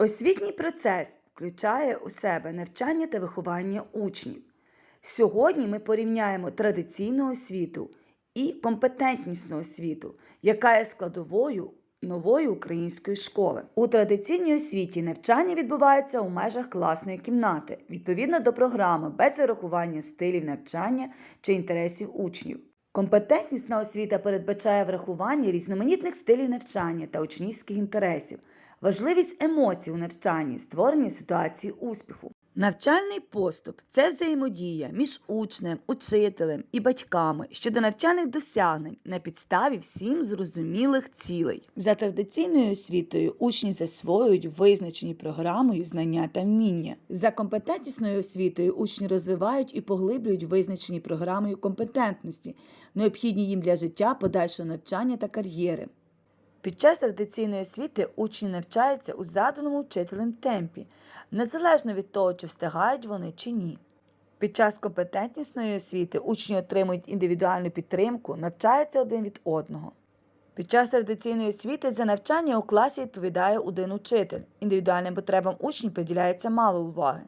Освітній процес включає у себе навчання та виховання учнів. Сьогодні ми порівняємо традиційну освіту і компетентнісну освіту, яка є складовою нової української школи. У традиційній освіті навчання відбувається у межах класної кімнати, відповідно до програми, без зарахування стилів навчання чи інтересів учнів. Компетентнісна освіта передбачає врахування різноманітних стилів навчання та учнівських інтересів, важливість емоцій у навчанні, створення ситуації успіху. Навчальний поступ це взаємодія між учнем, учителем і батьками щодо навчальних досягнень на підставі всім зрозумілих цілей. За традиційною освітою учні засвоюють визначені програмою знання та вміння. За компетентнісною освітою учні розвивають і поглиблюють визначені програмою компетентності, необхідні їм для життя, подальшого навчання та кар'єри. Під час традиційної освіти учні навчаються у заданому вчителем темпі, незалежно від того, чи встигають вони чи ні. Під час компетентнісної освіти учні отримують індивідуальну підтримку, навчаються один від одного. Під час традиційної освіти за навчання у класі відповідає один учитель. Індивідуальним потребам учнів приділяється мало уваги.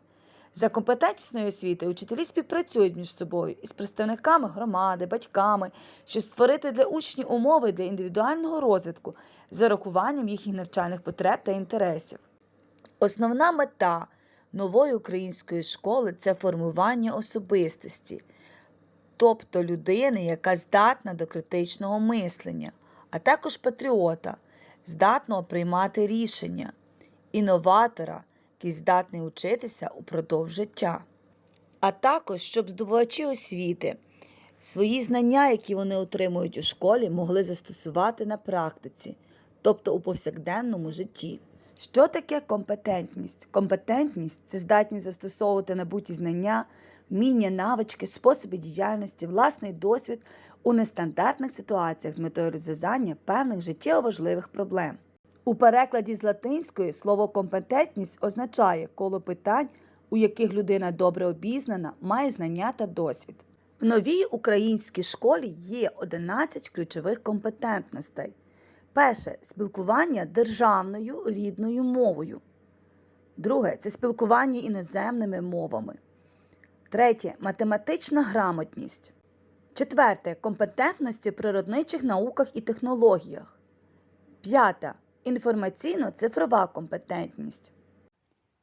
За компетентнісною освітою учителі співпрацюють між собою із представниками громади, батьками, щоб створити для учнів умови для індивідуального розвитку з урахуванням їхніх навчальних потреб та інтересів. Основна мета нової української школи це формування особистості, тобто людини, яка здатна до критичного мислення, а також патріота, здатного приймати рішення, інноватора, який здатний учитися упродовж життя. А також, щоб здобувачі освіти свої знання, які вони отримують у школі, могли застосувати на практиці, тобто у повсякденному житті. Що таке компетентність? Компетентність це здатність застосовувати набуті знання, вміння, навички, способи діяльності, власний досвід у нестандартних ситуаціях з метою розв'язання певних життєво важливих проблем. У перекладі з латинської слово компетентність означає коло питань, у яких людина добре обізнана, має знання та досвід. В новій українській школі є 11 ключових компетентностей. Перше спілкування державною рідною мовою. Друге це спілкування іноземними мовами. Третє математична грамотність. Четверте компетентності в природничих науках і технологіях. П'ята інформаційно-цифрова компетентність.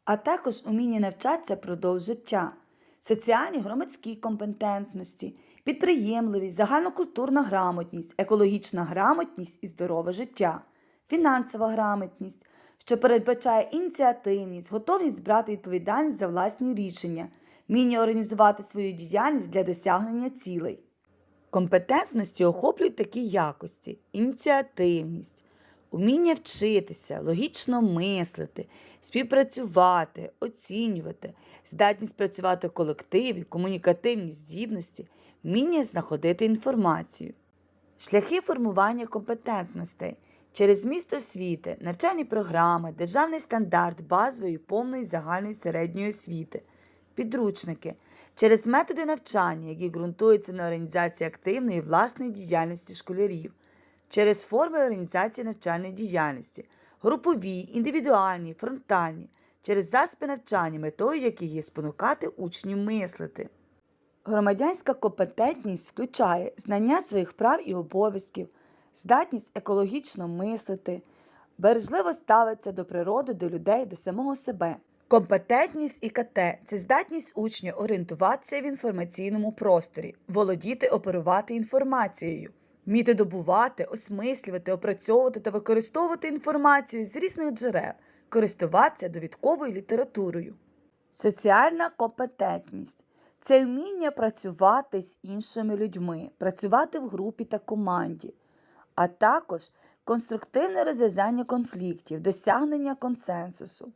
А також уміння навчатися продовж життя, соціальні громадські компетентності, підприємливість, загальнокультурна грамотність, екологічна грамотність і здорове життя, фінансова грамотність, що передбачає ініціативність, готовність брати відповідальність за власні рішення, вміння організувати свою діяльність для досягнення цілей. Компетентності охоплюють такі якості: ініціативність, уміння вчитися, логічно мислити, співпрацювати, оцінювати, здатність працювати в колективі, комунікативні здібності, вміння знаходити інформацію. Шляхи формування компетентностей. Через зміст освіти, навчальні програми, державний стандарт базової, повної загальної середньої освіти, підручники. Через методи навчання, які ґрунтуються на організації активної власної діяльності школярів, через форми організації навчальної діяльності, групові, індивідуальні, фронтальні, через засоби навчання, метою яких є спонукати учнів мислити. Громадянська компетентність включає знання своїх прав і обов'язків, здатність екологічно мислити, бережливо ставиться до природи, до людей, до самого себе. Компетентність ІКТ – це здатність учня орієнтуватися в інформаційному просторі, володіти, оперувати інформацією, вміти добувати, осмислювати, опрацьовувати та використовувати інформацію з різних джерел, користуватися довідковою літературою. Соціальна компетентність це вміння працювати з іншими людьми, працювати в групі та команді, а також конструктивне розв'язання конфліктів, досягнення консенсусу,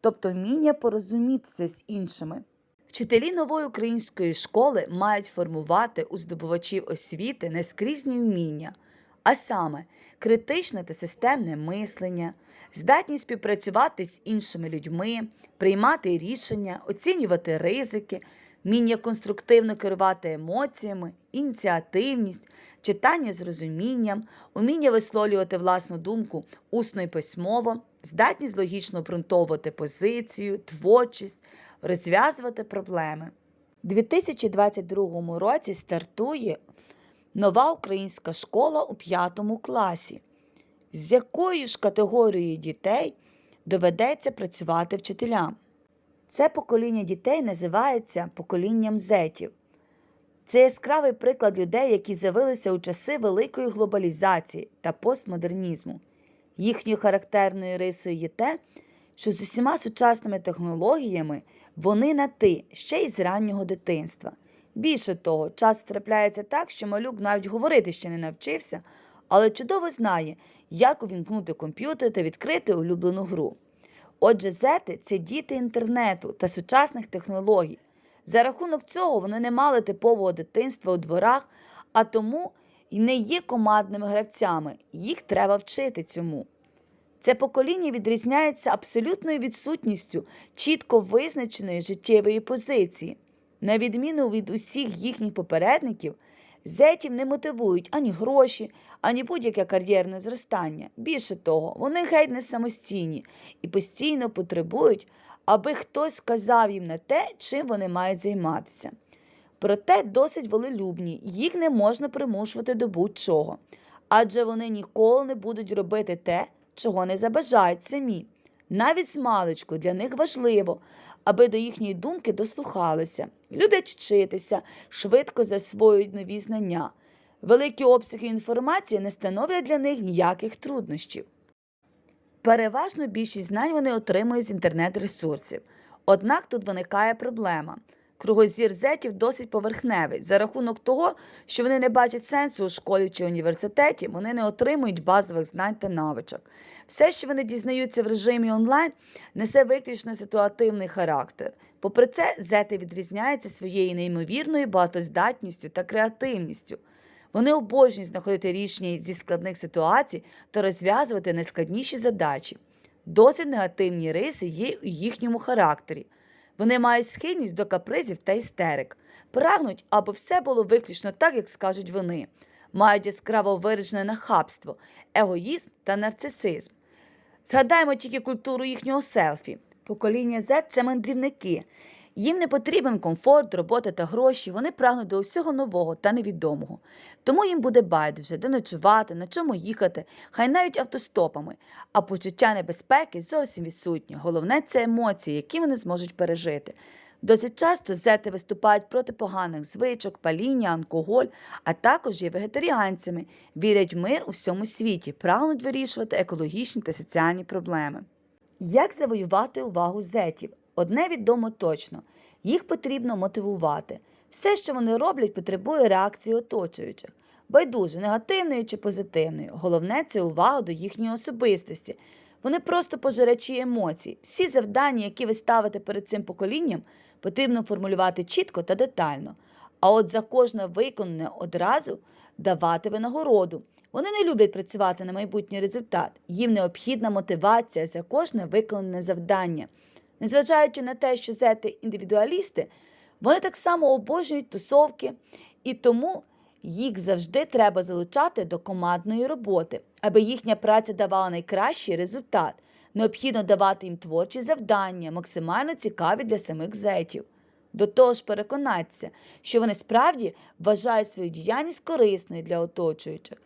тобто вміння порозумітися з іншими. Вчителі нової української школи мають формувати у здобувачів освіти нескрізні вміння, а саме критичне та системне мислення, здатність співпрацювати з іншими людьми, приймати рішення, оцінювати ризики, вміння конструктивно керувати емоціями, ініціативність, читання з розумінням, уміння висловлювати власну думку усно і письмово, здатність логічно обґрунтовувати позицію, творчість, розв'язувати проблеми. У 2022 році стартує нова українська школа у 5 класі. З якою ж категорією дітей доведеться працювати вчителям? Це покоління дітей називається поколінням зетів. Це яскравий приклад людей, які з'явилися у часи великої глобалізації та постмодернізму. Їхньою характерною рисою є те, що з усіма сучасними технологіями вони на ти ще й з раннього дитинства. Більше того, часто трапляється так, що малюк навіть говорити ще не навчився, але чудово знає, як увімкнути комп'ютер та відкрити улюблену гру. Отже, зети це діти інтернету та сучасних технологій. За рахунок цього вони не мали типового дитинства у дворах, а тому й не є командними гравцями. Їх треба вчити цьому. Це покоління відрізняється абсолютною відсутністю чітко визначеної життєвої позиції. На відміну від усіх їхніх попередників, зетів не мотивують ані гроші, ані будь-яке кар'єрне зростання. Більше того, вони геть не самостійні і постійно потребують, аби хтось сказав їм на те, чим вони мають займатися. Проте досить волелюбні, їх не можна примушувати до будь-чого, адже вони ніколи не будуть робити те, чого не забажають самі. Навіть змалечку для них важливо, аби до їхньої думки дослухалися, люблять вчитися, швидко засвоюють нові знання. Великі обсяги інформації не становлять для них ніяких труднощів. Переважно більшість знань вони отримують з інтернет-ресурсів. Однак тут виникає проблема. Кругозір зетів досить поверхневий. За рахунок того, що вони не бачать сенсу у школі чи університеті, вони не отримують базових знань та навичок. Все, що вони дізнаються в режимі онлайн, несе виключно ситуативний характер. Попри це, зети відрізняються своєю неймовірною багатоздатністю та креативністю. Вони обожнюють знаходити рішення зі складних ситуацій та розв'язувати найскладніші задачі. Досить негативні риси є у їхньому характері. Вони мають схильність до капризів та істерик, прагнуть, аби все було виключно так, як скажуть вони, мають яскраво виражене нахабство, егоїзм та нарцисизм. Згадаємо тільки культуру їхнього селфі. Покоління Z – це мандрівники. Їм не потрібен комфорт, робота та гроші, вони прагнуть до усього нового та невідомого. Тому їм буде байдуже, де ночувати, на чому їхати, хай навіть автостопами. А почуття небезпеки зовсім відсутнє. Головне це емоції, які вони зможуть пережити. Досить часто зети виступають проти поганих звичок, паління, алкоголь, а також є вегетаріанцями, вірять в мир у всьому світі, прагнуть вирішувати екологічні та соціальні проблеми. Як завоювати увагу зетів? Одне відомо точно їх потрібно мотивувати. Все, що вони роблять, потребує реакції оточуючих. Байдуже, негативної чи позитивної. Головне це увага до їхньої особистості. Вони просто пожирачі емоцій. Всі завдання, які ви ставите перед цим поколінням, потрібно формулювати чітко та детально. А от за кожне виконане одразу давати винагороду. Вони не люблять працювати на майбутній результат. Їм необхідна мотивація за кожне виконане завдання. Незважаючи на те, що зети індивідуалісти, вони так само обожнюють тусовки, і тому їх завжди треба залучати до командної роботи, аби їхня праця давала найкращий результат. Необхідно давати їм творчі завдання, максимально цікаві для самих зетів. До того ж, переконатися, що вони справді вважають свою діяльність корисною для оточуючих.